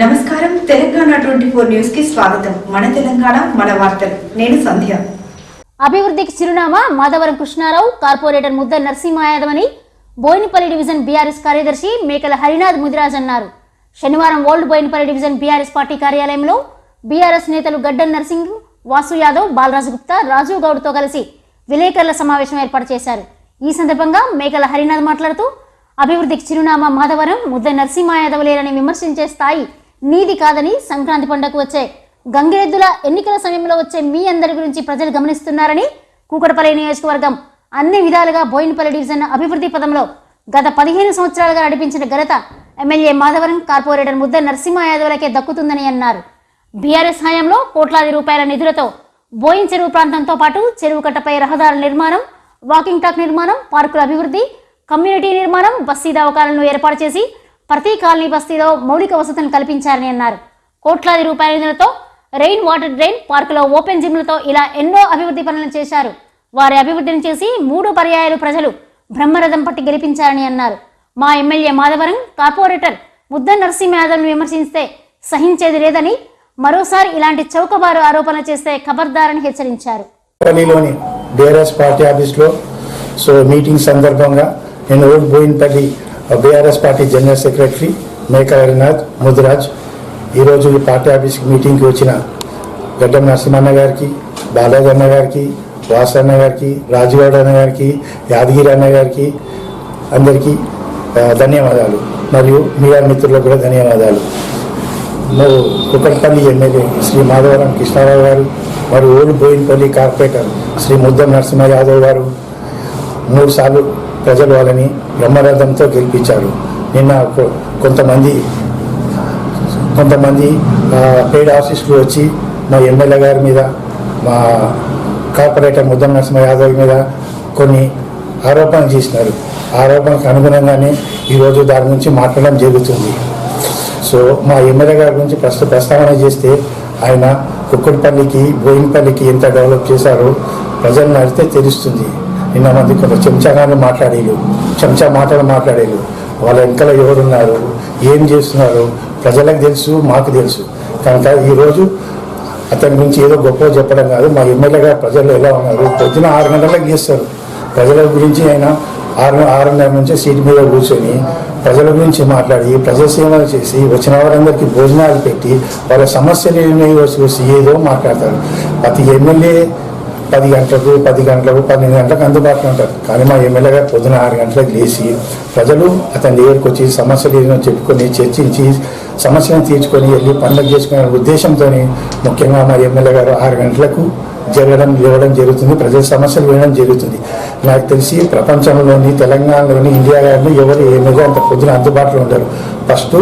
నమస్కారం. Telangana twenty four న్యూస్కి స్వాగతం. మన తెలంగాణ మన వార్తలు. నేను సంధ్య. అభివృద్ధికి చిరునామా మాధవరం కృష్ణారావు కార్పొరేటర్ ముద్ద నరసింహయాదవ్ అని బోయినపల్లి డివిజన్ బీఆర్ఎస్ కార్యదర్శి మేకల హరినాథ్ ముదిరాజ్ అన్నారు. శనివారం old Bowenpally division BRS party కార్యాలయంలో బీఆర్ఎస్ నేతలు గడ్డన్ నర్సింగ్ వాసు యాదవ్ బాలరాజు గుప్తా రాజు గౌడ్తో కలిసి విలేకరుల సమావేశం ఏర్పాటు చేశారు. ఈ సందర్భంగా మేకల హరినాథ్ మాట్లాడుతూ అభివృద్ధికి చిరునామా మాధవరం ముద్ద నరసింహయాదవ్ లేరని విమర్శించే స్థాయి నీది కాదని సంక్రాంతి పండుగకు వచ్చే గంగిరెద్దుల ఎన్నికల సమయంలో వచ్చే మీ అందరి గురించి ప్రజలు గమనిస్తున్నారని కూకటపల్లి నియోజకవర్గం అన్ని విధాలుగా బోయినపల్లి డివిజన్ అభివృద్ధి పదంలో గత పదిహేను సంవత్సరాలుగా నడిపించిన ఘనత ఎమ్మెల్యే మాధవరం కార్పొరేటర్ ముద్ద నరసింహ యాదవ్లకే దక్కుతుందని అన్నారు. బీఆర్ఎస్ హయాంలో కోట్లాది రూపాయల నిధులతో బోయిన్ చెరువు ప్రాంతంతో పాటు చెరువు కట్టపై రహదారుల నిర్మాణం వాకింగ్ ట్రాక్ నిర్మాణం పార్కుల అభివృద్ధి కమ్యూనిటీ నిర్మాణం బస్సీ దవకాలను ఏర్పాటు చేసి ప్రతి కాలనీ బస్తీలో మౌలిక వసతులను కల్పించారని అన్నారు. కోట్లాది రూపాయల నిధులతో రెయిన్ వాటర్ డ్రైన్ పార్కులో ఓపెన్ జిమ్లతో ఇలా ఎన్నో అభివృద్ధి పనులను చేశారు. వారి అభివృద్ధిని చేసి మూడు పర్యాయాలు ప్రజలు బ్రహ్మరథం పట్టి గెలిపించారని అన్నారు. మా ఎమ్మెల్యే మాధవరం కార్పొరేటర్ ముద్ద నరసింహ యాదవ్ను విమర్శిస్తే సహించేది లేదని మరోసారి ఇలాంటి చౌకబారు ఆరోపణలు చేస్తే ఖబర్దారని హెచ్చరించారు. పార్టీ ఆఫీస్లో సో మీటింగ్ సందర్భంగా నేను old BRS party general secretary Meka Harinath Mudiraj. ఈరోజు ఈ పార్టీ ఆఫీస్కి మీటింగ్కి వచ్చిన గడ్డం నరసింహన్న గారికి బాలాజీ అన్న గారికి వాసు అన్న గారికి రాజుగౌడ్ అన్న గారికి యాదగిరి అన్న గారికి అందరికీ ధన్యవాదాలు. మరియు మీడియా మిత్రులకు కూడా ధన్యవాదాలు. మరి కుక్కట్పల్లి ఎమ్మెల్యే శ్రీ మాధవరం కృష్ణారావు గారు మరి ఓల్డ్ బోయిన్పల్లి కార్పొరేటర్ శ్రీ ముద్దం నరసింహ యాదవ్ గారు మూడుసార్లు ప్రజలు వాళ్ళని బ్రహ్మరథంతో గెలిపించారు నిన్న కొ- కొంతమంది కొంతమంది ఆ, పెయిడ్ ఆఫీసులు వచ్చి మా ఎమ్మెల్యే గారి మీద మా కార్పొరేటర్ ముద్దం నరసింహ యాదవ్ మీద కొన్ని ఆరోపణలు చేసినారు. ఆరోపణకు అనుగుణంగానే ఈరోజు దాని గురించి మాట్లాడడం జరుగుతుంది. సో మా ఎమ్మెల్యే గారి గురించి ప్రస్తుత ప్రస్తావన చేస్తే ఆయన కుక్కడిపల్లికి బోయినపల్లికి ఎంత డెవలప్ చేశారో ప్రజలను అడిగితే తెలుస్తుంది. నిన్న మంది కొంత చెంచాగానే మాట్లాడేరు చెంచా మాటలు మాట్లాడేరు వాళ్ళ వెనకాల ఎవరున్నారు? ఏం చేస్తున్నారు? ప్రజలకు తెలుసు మాకు తెలుసు. కనుక ఈరోజు అతని గురించి ఏదో గొప్ప చెప్పడం కాదు. మా ఎమ్మెల్యే గారు ప్రజలు ఎలా ఉన్నారు? పొద్దున ఆరు గంటలకు చేస్తారు ప్రజల గురించి ఆయన ఆరు ఆరున్నర నుంచి సీటు మీద కూర్చొని ప్రజల గురించి మాట్లాడి ప్రజాసేవలు చేసి వచ్చిన వారందరికీ భోజనాలు పెట్టి వాళ్ళ సమస్యలు ఏమేవో చూసి ఏదో మాట్లాడతారు. ప్రతి ఎమ్మెల్యే పది గంటలకు పది గంటలకు పన్నెండు గంటలకు అందుబాటులో ఉంటారు. కానీ మా ఎమ్మెల్యే గారు పొద్దున ఆరు గంటలకు లేచి ప్రజలు అతని దగ్గరికి వచ్చి సమస్యలు ఏదైనా చెప్పుకొని చర్చించి సమస్యను తీర్చుకొని వెళ్ళి పనులు చేసుకునే ఉద్దేశంతో ముఖ్యంగా మా ఎమ్మెల్యే గారు ఆరు గంటలకు జరగడం లేవడం జరుగుతుంది. ప్రజల సమస్యలు వినడం జరుగుతుంది. నాకు తెలిసి ప్రపంచంలోని తెలంగాణలోని ఇండియా గారిని ఎవరు ఏమిగో అంత పొద్దున అందుబాటులో ఉంటారు ఫస్ట్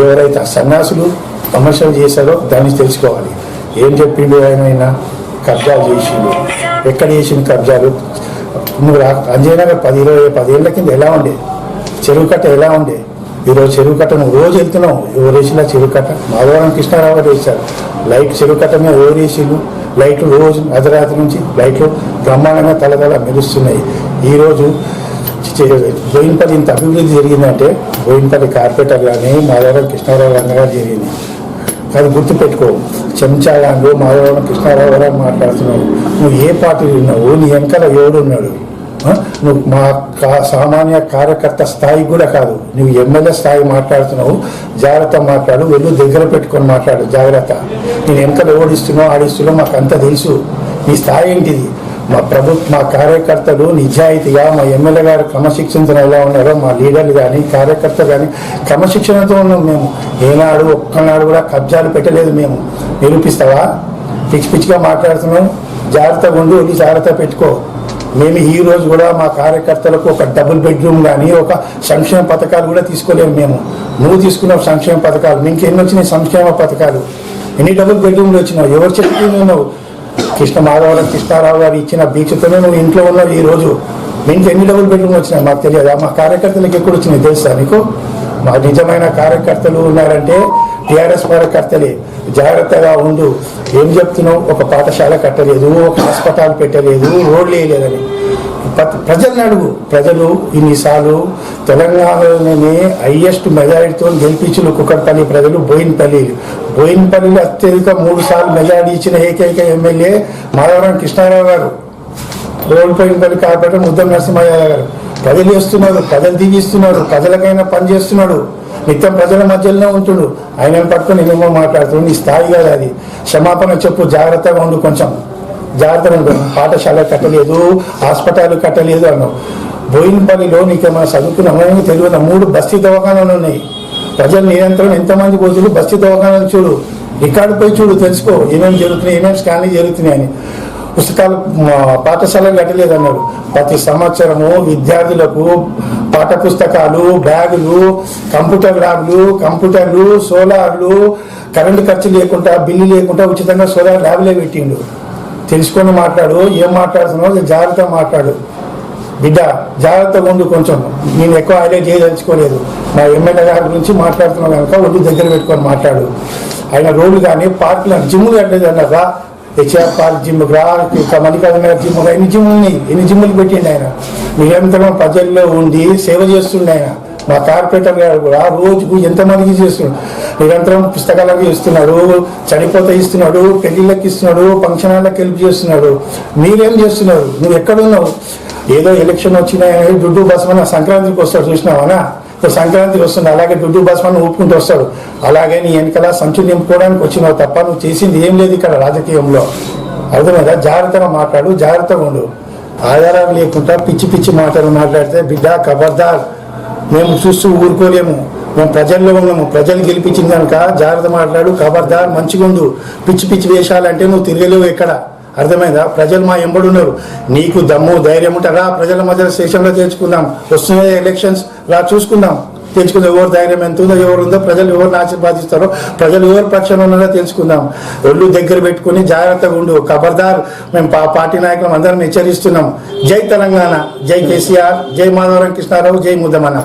ఎవరైతే ఆ సన్యాసులు సమస్యలు చేశారో దాన్ని తెలుసుకోవాలి. ఏం చెప్పిండు ఆయన కబ్జాలు చేసిండు. ఎక్కడ చేసిన కబ్జాలు? నువ్వు రా అంజనగర్ పది ఇరవై పదేళ్ళ కింద ఎలా ఉండే? చెరువు కట్ట ఎలా ఉండే? ఈరోజు చెరువు కట్ట నువ్వు రోజు వెళ్తున్నావు. ఎవరు వేసినా చెరువు కట్ట? మాధవరం కృష్ణారావు గారు వేశారు. లైట్ చెరువు కట్ట మీద ఎవరు వేసిండు? లైట్లు రోజు అర్ధరాత్రి నుంచి లైట్లు బ్రహ్మాండంగా తలతల మెరుస్తున్నాయి. ఈరోజు బోయినపల్లి ఇంత అభివృద్ధి జరిగిందంటే బోయినపల్లి కార్పొరేటర్ కానీ మాధవరం కృష్ణారావు గారు జరిగింది. అది గుర్తుపెట్టుకో. చెంచాగాను మాధవరావు కృష్ణారావు గారు మాట్లాడుతున్నావు నువ్వు ఏ పార్టీ విన్నావు నీ వెనకాల ఎవడున్నాడు? నువ్వు మా కా- సామాన్య కార్యకర్త స్థాయి కూడా కాదు. నువ్వు ఎమ్మెల్యే స్థాయి మాట్లాడుతున్నావు. జాగ్రత్త మాట్లాడు. వెళ్ళు దగ్గర పెట్టుకొని మాట్లాడు. జాగ్రత్త. నేను వెనకాల ఓడిస్తున్నావు ఆడిస్తున్నావు మాకు అంతా తెలుసు. నీ స్థాయి ఏంటిది? మా ప్రభుత్వ మా కార్యకర్తలు నిజాయితీగా మా ఎమ్మెల్యే గారు క్రమశిక్షణతో ఎలా ఉన్నారో మా లీడర్లు కానీ కార్యకర్తలు కానీ క్రమశిక్షణతో ఉన్నాం మేము. ఏనాడు ఒక్కనాడు కూడా కబ్జాలు పెట్టలేదు మేము. నిరూపిస్తావా? పిచ్చి పిచ్చిగా మాట్లాడుతున్నాం జాగ్రత్తగా ఉండి వెళ్ళి జాగ్రత్త పెట్టుకో. మేము ఈ రోజు కూడా మా కార్యకర్తలకు ఒక డబుల్ బెడ్రూమ్ కానీ ఒక సంక్షేమ పథకాలు కూడా తీసుకోలేము మేము. నువ్వు తీసుకున్న సంక్షేమ పథకాలు నీకు ఎన్ని వచ్చినాయి సంక్షేమ పథకాలు? ఎన్ని డబుల్ బెడ్రూమ్లు వచ్చినావు? ఎవరు చెప్తున్నావు కృష్ణ మాధవరం కృష్ణారావు గారు ఇచ్చిన దీక్షతోనే నువ్వు ఇంట్లో ఉన్నావు ఈ రోజు. ఎన్ని డబ్బులు పెట్టుకుని వచ్చినాయి మాకు తెలియదు. మా కార్యకర్తలకు ఎక్కడ వచ్చినాయి తెలుసా నీకు? మా నిజమైన కార్యకర్తలు ఉన్నారంటే టీఆర్ఎస్ కార్యకర్తలే. జాగ్రత్తగా ఉండు. ఏం చెప్తున్నావు? ఒక పాఠశాల కట్టలేదు ఒక హాస్పిటల్ పెట్టలేదు రోడ్లు వేయలేదని. ప్రజల్ని అడుగు. ప్రజలు ఇన్నిసార్లు తెలంగాణలోనే హైయెస్ట్ మెజారిటీతో గెలిపించిన కుక్కడపల్లి ప్రజలు బోయిన్పల్లి. బోయిన్పల్లిలో అత్యధిక మూడు సార్లు మెజారిటీ ఇచ్చిన ఏకైక ఎమ్మెల్యే మాధవరం కృష్ణారావు గారు. ఓడిపోయినపల్లి కార్పొరేటర్ ముద్దం నరసింహయ్య గారు. ప్రజలు వేస్తున్నారు ప్రజలు దిగిస్తున్నారు ప్రజలకైనా పని చేస్తున్నాడు. నిత్యం ప్రజల మధ్యలోనే ఉంటుడు. ఆయన పట్టుకొని నేనేమో మాట్లాడుతున్నాడు. నీ స్థాయి కాదు అది. క్షమాపణ చెప్పు జాగ్రత్తగా ఉండు కొంచెం. జాగ్రత్తగా పాఠశాల కట్టలేదు హాస్పిటల్ కట్టలేదు అన్నావు. బోయినపల్లిలో నీకు ఏమైనా చదువుకున్నామో తెలియదు? మూడు బస్తీ దవాఖానాలు ఉన్నాయి. ప్రజలు నిరంతరం ఎంతమంది పోతులు బస్తీ దవాఖానాలు చూడు. రికార్డు పోయి చూడు తెలుసుకో ఏమేమి జరుగుతున్నాయి ఏమేమి స్కానింగ్ జరుగుతున్నాయి అని. పుస్తకాలు పాఠశాలలు కట్టలేదు అన్నాడు. ప్రతి సంవత్సరము విద్యార్థులకు పాఠ పుస్తకాలు బ్యాగులు కంప్యూటర్ ల్యాబ్లు కంప్యూటర్లు సోలార్లు కరెంటు ఖర్చు లేకుండా బిల్లు లేకుండా ఉచితంగా సోలార్ ల్యాబ్లే పెట్టిండు. తెలుసుకొని మాట్లాడు ఏం మాట్లాడుతున్నావు జాగ్రత్తగా మాట్లాడు. బిడ్డ జాగ్రత్తగా ఉండు కొంచెం. నేను ఎక్కువ హైలైట్ చేయదలుచుకోలేదు. మా ఎమ్మెల్యే గారి గురించి మాట్లాడుతున్నాను కనుక ఒడ్డు దగ్గర పెట్టుకొని మాట్లాడు. ఆయన రోడ్లు కానీ పార్కులు జిమ్లు కట్టలేదు అన్నారా హెచ్ఆర్ పార్క్ జిమ్ రా. ఇక మల్లికార్జున గారి జిమ్ ఎన్ని జిమ్లు ఉన్నాయి? ఎన్ని జిమ్లు పెట్టిండు ఆయన? నిరంతరం ప్రజల్లో ఉండి సేవ చేస్తుండే ఆయన. మా కార్పొరేటర్ గారు కూడా రోజుకు ఎంతమందికి చేస్తున్నాడు? నిరంతరం పుస్తకాలకు ఇస్తున్నాడు చనిపోతే ఇస్తున్నాడు పెళ్ళిళ్ళకి ఇస్తున్నాడు ఫంక్షన్ హాళ్ళకి హెల్ప్ చేస్తున్నాడు. మీరేం చేస్తున్నారు? నువ్వు ఎక్కడున్నావు ఏదో ఎలక్షన్ వచ్చినాయని దుడ్డు బస్మన్న సంక్రాంతికి వస్తాడు చూసినావనా? ఇప్పుడు సంక్రాంతికి వస్తుంది అలాగే దుడ్డు బస్మన్న ఊపుకుంటూ వస్తాడు. అలాగే నీ వెనకాల సంచులు నింపుకోవడానికి వచ్చినావు తప్ప నువ్వు చేసింది ఏం లేదు ఇక్కడ రాజకీయంలో. అర్థమైందా? జాగ్రత్తగా మాట్లాడు జాగ్రత్తగా ఉండు. ఆధారాలు లేకుండా పిచ్చి పిచ్చి మాటలు మాట్లాడితే బిడ్డ కబర్దార్. మేము చూస్తూ ఊరుకోలేము. మేము ప్రజల్లో ఉన్నాము. ప్రజలు గెలిపించిన కనుక జాగ్రత్త మాట్లాడు ఖబర్దార్ మంచిగా ఉండు. పిచ్చి పిచ్చి వేషాలంటే నువ్వు తిరగలేవు ఎక్కడ అర్థమైందా? ప్రజలు మా ఎంబడున్నారు నీకు దమ్ము ధైర్యం ఉంటారా ప్రజల మధ్య స్టేషన్లో తెచ్చుకుందాం వస్తున్నాయి ఎలక్షన్స్ రా చూసుకుందాం. తెలుసుకుందాం ఎవరు ధైర్యం ఎంత ఉందో ఎవరు ఉందో ప్రజలు ఎవరిని ఆశీర్వాదిస్తారో ప్రజలు ఎవరు పక్షంలో ఉన్నారో తెలుసుకుందాం ఒళ్ళు దగ్గర పెట్టుకుని జాగ్రత్తగా ఉండు. ఖబర్దార్ మేము పా- పార్టీ నాయకులం అందరం హెచ్చరిస్తున్నాం. జై తెలంగాణ. జై కేసీఆర్. జై మాధవరం కృష్ణారావు. జై ముద్దమన్న.